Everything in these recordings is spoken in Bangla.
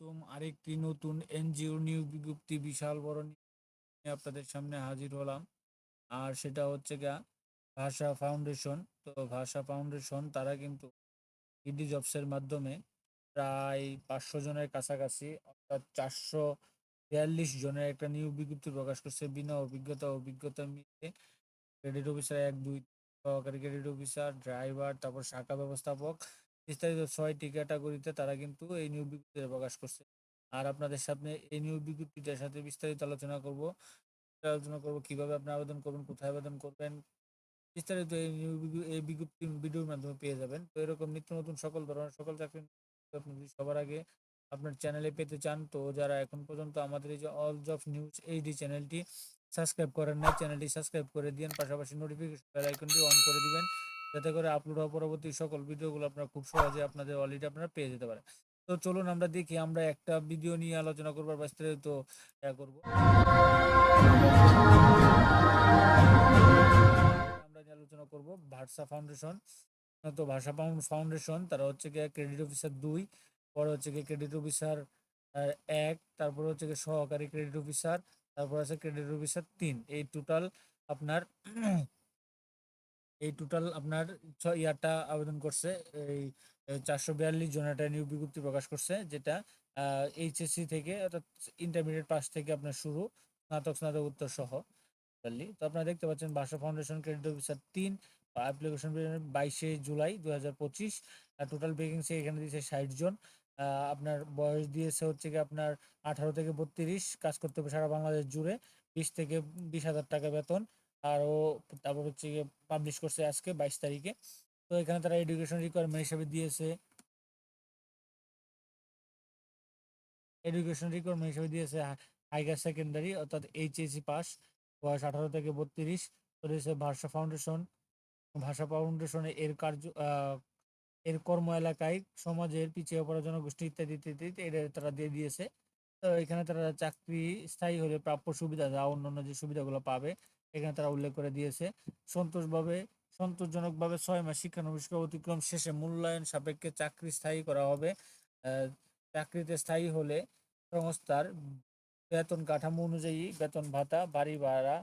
প্রথম আরেকটি নতুন এনজিও নিয়োগ বিজ্ঞপ্তি, বিশাল বড় নিয়ে আপনাদের সামনে হাজির হলাম। আর সেটা হচ্ছে গা ভাষা ফাউন্ডেশন। তো ভাষা ফাউন্ডেশন, তারা কিন্তু ইডি জবসের মাধ্যমে প্রায় পাঁচশো জনের কাছাকাছি, অর্থাৎ চারশো বিয়াল্লিশ জনের একটা নিয়োগ বিজ্ঞপ্তি প্রকাশ করছে। বিনা অভিজ্ঞতা অভিজ্ঞতা মিলে ক্রেডিট অফিসার এক, দুই সহকারী ক্রেডিট অফিসার ড্রাইভার তারপর শাখা ব্যবস্থাপক বিস্তারিত ছয়টি ক্যাটাগরিতে তারা কিন্তু এই নিয়োগ বিজ্ঞপ্তিটা প্রকাশ করছে। আর আপনাদের সামনে এই নিয়োগ বিজ্ঞপ্তিটার সাথে বিস্তারিত আলোচনা করব। আলোচনা করব কীভাবে আপনি আবেদন করবেন, কোথায় আবেদন করবেন, বিস্তারিত এই এই বিজ্ঞপ্তি ভিডিওর মাধ্যমে পেয়ে যাবেন। তো এরকম নিত্য নতুন সকল ধরনের সকল চাকরি আপনি যদি সবার আগে আপনার চ্যানেলে পেতে চান, তো যারা এখন পর্যন্ত আমাদের এই যে অল জব নিউজ এইডি চ্যানেলটি সাবস্ক্রাইব করেন না চ্যানেলটি সাবস্ক্রাইব করে দিন পাশাপাশি নোটিফিকেশন বেল আইকনটি অন করে দিবেন। যাতে করে আপলোড হওয়া পরবর্তী সকল ভিডিওগুলো আপনারা খুব সহজে আপনাদের অলরেডি আপনারা পেয়ে যেতে পারেন। তো চলুন আমরা দেখি, আমরা একটা ভিডিও নিয়ে আলোচনা করবার বিস্তারিত করব। আমরা আলোচনা করব ভার্সা ফাউন্ডেশন তো ভাষা ফাউন্ডেশন তারা হচ্ছে গিয়ে ক্রেডিট অফিসার দুই, পরে হচ্ছে গিয়ে ক্রেডিট অফিসার এক, তারপর হচ্ছে গিয়ে সহকারী ক্রেডিট অফিসার তারপর আছে ক্রেডিট অফিসার তিন। এই টোটাল আপনার এই টোটাল আপনার ছয় ইয়ারটা আবেদন করছে। এই চারশো বিয়াল্লিশ জন একটা নিয়োগ বিজ্ঞপ্তি প্রকাশ করছে, যেটা এইচএসসি থেকে অর্থাৎ ইন্টারমিডিয়েট পাস থেকে আপনার শুরু, স্নাতক স্নাতক উত্তর সহ। তো আপনারা দেখতে পাচ্ছেন ভাষা ফাউন্ডেশন ক্রেডিট অফিসার তিন অ্যাপ্লিকেশন বাইশে জুলাই দু হাজার পঁচিশ টোটাল ভ্যাকেন্সি এখানে দিয়েছে ষাট জন। আপনার বয়স দিয়েছে হচ্ছে কি আপনার আঠারো থেকে বত্রিশ, কাজ করতে হবে সারা বাংলাদেশ জুড়ে, বিশ থেকে বিশ হাজার টাকা বেতন। আরও তারপর হচ্ছে গিয়ে পাবলিশ করছে আজকে বাইশ তারিখে। তো এখানে তারা এডুকেশন রিকোয়ারমেন্ট হিসাবে দিয়েছে। এডুকেশন রিকোয়ারমেন্ট হিসেবে দিয়েছে হাইগার সেকেন্ডারি অর্থাৎ এইচএসসি পাস বয়স আঠারো থেকে বত্রিশ। তো রয়েছে ভাষা ফাউন্ডেশন ভাষা ফাউন্ডেশনে এর কার্য এর কর্ম এলাকায় সমাজের পিছিয়ে পড়া জনগোষ্ঠী ইত্যাদি ইত্যাদি, এটা তারা দিয়ে দিয়েছে। তো এখানে তারা চাকরি স্থায়ী হলে প্রাপ্য সুবিধা যা অন্যান্য যে সুবিধাগুলো পাবে এখানে তারা উল্লেখ করে দিয়েছে, সন্তোষভাবে, সন্তোষজনকভাবে ছয় মাস শিক্ষানবিষ্ক অতিক্রম শেষে মূল্যায়ন সাপেক্ষে চাকরি স্থায়ী করা হবে। চাকরিতে স্থায়ী হলে সংস্থার বেতন কাঠামো অনুযায়ী বেতন ভাতা, বাড়ি ভাড়া,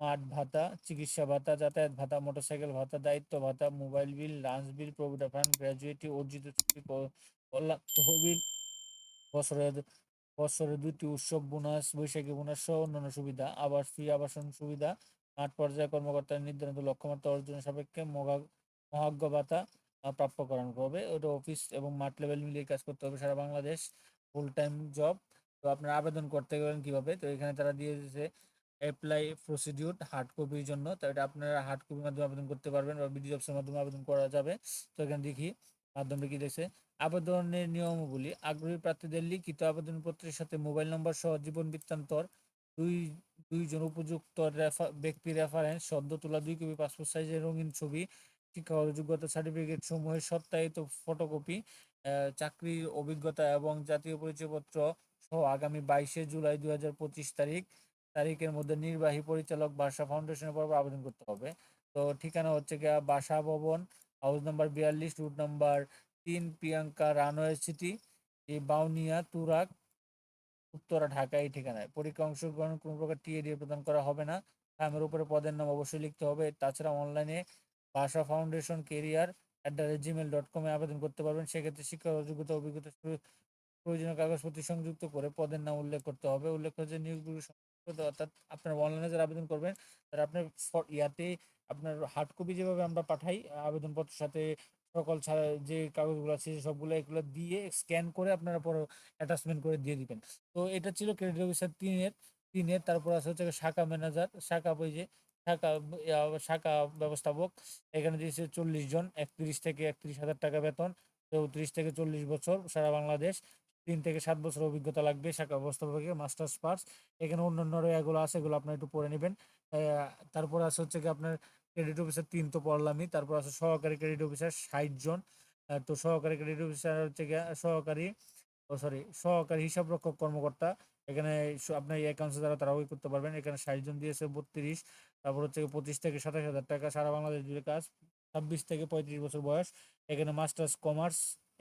মাঠ ভাতা, চিকিৎসা ভাতা, যাতায়াত ভাতা, মোটরসাইকেল ভাতা, দায়িত্ব ভাতা, mobile bill, lunch bill, provident fund, gratuity, অর্জিত ছুটি কল্যাণ, তহবিল, বছরের বছরে দুটি উৎসব, বোনাস, বৈশাখী বোনাস সহ অন্যান্য সুবিধা আবাস ফি আবাসন সুবিধা, মাঠ পর্যায়ে কর্মকর্তার নির্ধারিত লক্ষ্যমাত্রা অর্জনের সাপেক্ষে মহা- মহাজ্ঞ ভাতা প্রাপ্য করানো হবে। ওটা অফিস এবং মাঠ লেভেল মিলিয়ে কাজ করতে হবে সারা বাংলাদেশ। ফুল টাইম জব তো আপনারা আবেদন করতে গেলেন কীভাবে? তো এখানে তারা দিয়ে দিয়েছে অ্যাপ্লাই প্রসিডিউর হার্ড কপির জন্য। তো এটা আপনারা হার্ড কপির মাধ্যমে আবেদন করতে পারবেন বা বিডি জবসের মাধ্যমে আবেদন করা যাবে। তো এখানে দেখি মাধ্যমে কি দেখছে আবেদনের নিয়মগুলি আগ্রহী প্রার্থীদের লিখিত আবেদনপত্রের সাথে মোবাইল নম্বর সহ জীবন বৃত্তান্তর, দুই, দুইজন উপযুক্ত ব্যক্তি রেফারেন্স, সদ্য তোলা দুই কপি, পাসপোর্ট সাইজের রঙিন ছবি শিক্ষাগত যোগ্যতা সার্টিফিকেট সমূহের সত্যায়িত ফটোকপি চাকরির অভিজ্ঞতা এবং জাতীয় পরিচয়পত্র সহ আগামী বাইশে জুলাই দুই হাজার পঁচিশ তারিখ, তারিখের মধ্যে নির্বাহী পরিচালক ভাষা ফাউন্ডেশনের পর আবেদন করতে হবে। তো ঠিকানা হচ্ছে গিয়া বাসা ভবন হাউস নাম্বার বিয়াল্লিশ, রুট নাম্বার তিন, প্রিয়াঙ্কা রানওয়ে সিটি এই বাউনিয়া তুরাক উত্তরা, ঢাকা, এই ঠিকানায়। পরীক্ষা অংশগ্রহণ কোনো প্রকার টিএডি প্রদান করা হবে না। নামের উপরে পদের নাম অবশ্যই লিখতে হবে। তাছাড়া অনলাইনে Bhasha foundation career at the Gmail dot কমে আবেদন করতে পারবেন। সেক্ষেত্রে শিক্ষা যোগ্যতা অভিজ্ঞতা প্র- প্রয়োজনীয় কাগজপত্র সংযুক্ত করে পদের নাম উল্লেখ করতে হবে। উল্লেখ যে সংযুক্ত অর্থাৎ আপনার অনলাইনে যারা আবেদন করবেন, তারা আপনার ইয়াতে আপনার হার্ড কপি যেভাবে আমরা পাঠাই, আবেদনপত্রের সাথে সকল ছাড়া যে কাগজগুলো আছে, সবগুলো এগুলো দিয়ে স্ক্যান করে আপনারা পরে অ্যাটাচমেন্ট করে দিয়ে দিবেন। তো এটা ছিল ক্রেডিট অফিসার তিনের তিনের তারপর আছে হচ্ছে শাখা ম্যানেজার শাখা ওই যে শাখা শাখা ব্যবস্থাপক, এখানে দিয়েছে চল্লিশ জন, একত্রিশ থেকে একত্রিশ হাজার টাকা বেতন, চৌত্রিশ থেকে চল্লিশ বছর সারা বাংলাদেশ। তিন থেকে সাত বছর অভিজ্ঞতা লাগবে শাখা ব্যবস্থাপকের মাস্টার্স পাস এখানে অন্যান্য এগুলো আছে, এগুলো আপনার একটু পড়ে নেবেন। তারপর আছে হচ্ছে কি আপনার ক্রেডিট অফিসার তিন তো পড়লামই। তারপর আছে সহকারী ক্রেডিট অফিসার ষাট জন। তো সহকারী ক্রেডিট অফিসার হচ্ছে গিয়ে সহকারী, ও সরি সহকারী হিসাব রক্ষক কর্মকর্তা। এখানে আপনার অ্যাকাউন্টস দ্বারা তারা ওই করতে পারবেন। এখানে ষাট জন দিয়েছে বত্রিশ। তারপর হচ্ছে পঁচিশ থেকে সাতাশ হাজার টাকা সারা বাংলাদেশ জুড়ে কাজ। ছাব্বিশ থেকে পঁয়ত্রিশ বছর বয়স। এখানে masters commerce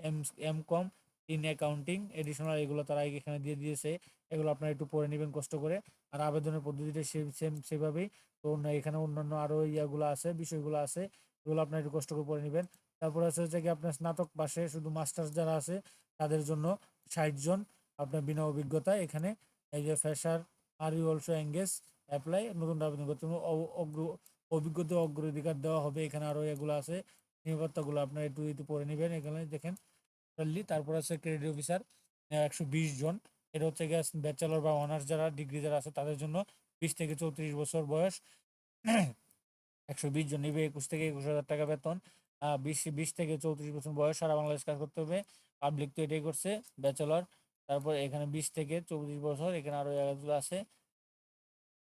M M com in accounting additional এগুলো তারা এখানে দিয়ে দিয়েছে, এগুলো আপনারা একটু পড়ে নেবেন কষ্ট করে। আর আবেদনের পদ্ধতিটা সেম সেভাবেই। তো এখানে অন্যান্য আরও ইয়াগুলো আছে, বিষয়গুলো আছে, এগুলো আপনারা একটু কষ্ট করে পড়ে নেবেন। তারপর আছে হচ্ছে কি আপনার স্নাতক পাশে শুধু মাস্টার্স যারা আছে, তাদের জন্য ষাট জন আপনার বিনা অভিজ্ঞতা এখানে এই যে fresher are you also engage, apply, নতুন আবেদন করতে। অগ্র- অভিজ্ঞতা অগ্রাধিকার দেওয়া হবে। এখানে আরও এগুলো আছে, নিরাপত্তাগুলো আপনারা একটু একটু পড়ে নেবেন। এখানে দেখেন টোটালি তারপর আছে ক্রেডিট অফিসার একশো বিশ জন। এটা হচ্ছে গ্যাস ব্যাচেলর বা অনার্স যারা ডিগ্রি যারা আছে, তাদের জন্য বিশ থেকে চৌত্রিশ বছর বয়স। একশো বিশ জন, নিবে একুশ থেকে একুশ হাজার টাকা বেতন। বিশ বিশ থেকে চৌত্রিশ বছর বয়স, সারা বাংলাদেশ কাজ করতে হবে। পাবলিক তো এটাই করছে ব্যাচেলর তারপর এখানে বিশ থেকে চৌত্রিশ বছর, এখানে আরও জায়গাগুলো আছে।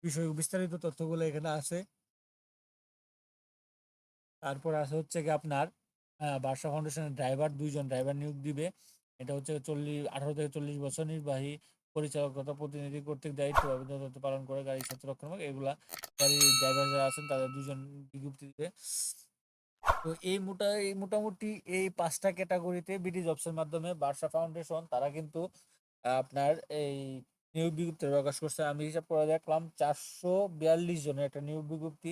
বিষয় বিস্তারিত তথ্যগুলো এখানে আছে। তারপর আছে হচ্ছে কি আপনার বার্ষা ফাউন্ডেশনের ড্রাইভার দুইজন ড্রাইভার নিয়োগ দিবে। এটা হচ্ছে চল্লিশ আঠারো থেকে চল্লিশ বছর নির্বাহী পরিচালকতা প্রতিনিধি কর্তৃক দায়িত্ব দায়িত্ব পালন করে গাড়ি স্বাস্থ্য রক্ষণাত্মক এগুলা গাড়ি ড্রাইভার যারা আছেন তাদের দুজন বিজ্ঞপ্তি দিবে। তো এই মোটা, এই মোটামুটি এই পাঁচটা ক্যাটাগরিতে বিডি জবসের মাধ্যমে বার্ষা ফাউন্ডেশন তারা কিন্তু আপনার এই নিয়োগ বিজ্ঞপ্তি প্রকাশ করছে। আমি হিসাব করে দেখলাম চারশো বিয়াল্লিশ জনের একটা নিয়োগ বিজ্ঞপ্তি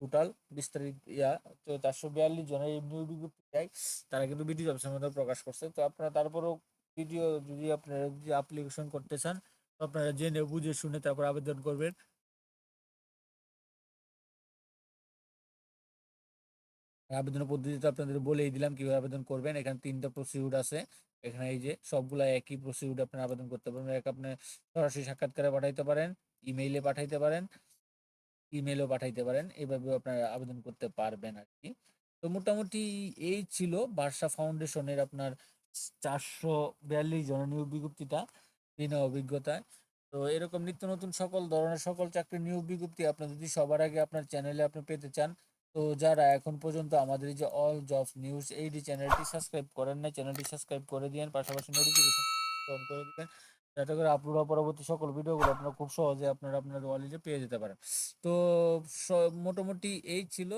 টোটাল বিস্তারিত, ইয়া তো চারশো বিয়াল্লিশ জনের নিয়োগ বিজ্ঞপ্তি দেয় তারা কিন্তু বিডি জবসের মধ্যে প্রকাশ করছে। তো আপনারা তারপরেও ভিডিও যদি আপনারা যদি অ্যাপ্লিকেশন করতে চান আপনারা জেনে বুঝে শুনে তারপর আবেদন করবেন। আর আবেদনের পদ্ধতি তো আপনাদের বলেই দিলাম, কীভাবে আবেদন করবেন। এখানে তিনটা প্রসিডিউর আছে। এখানে এই যে সবগুলা একই প্রসিডিউর আপনারা আবেদন করতে পারবেন। এক আপনি সরাসরি সাক্ষাৎকারে পাঠাইতে পারেন ইমেইলে পাঠাইতে পারেন। ইমেলও পাঠাইতে পারেন। এভাবে আপনারা আবেদন করতে পারবেন আর কি তো মোটামুটি এই ছিল বার্ষা ফাউন্ডেশনের আপনার চারশো বিয়াল্লিশ জনের নিয়োগ বিজ্ঞপ্তিটা বিনা অভিজ্ঞতায়। তো এরকম নিত্য নতুন সকল ধরনের সকল চাকরির নিয়োগ বিজ্ঞপ্তি আপনার যদি সবার আগে আপনার চ্যানেলে আপনি পেতে চান, তো যারা এখন পর্যন্ত আমাদের যে অল জবস নিউজ এইডি চ্যানেলটি সাবস্ক্রাইব করেন না চ্যানেলটি সাবস্ক্রাইব করে দিন পাশাপাশি নোটিফিকেশন অন করে দিবেন। যাতে করে হওয়ার পরবর্তী সকল ভিডিওগুলো আপনারা খুব সহজে আপনারা আপনার ওয়ালেটে পেয়ে যেতে পারেন। তো মোটামুটি এই ছিল।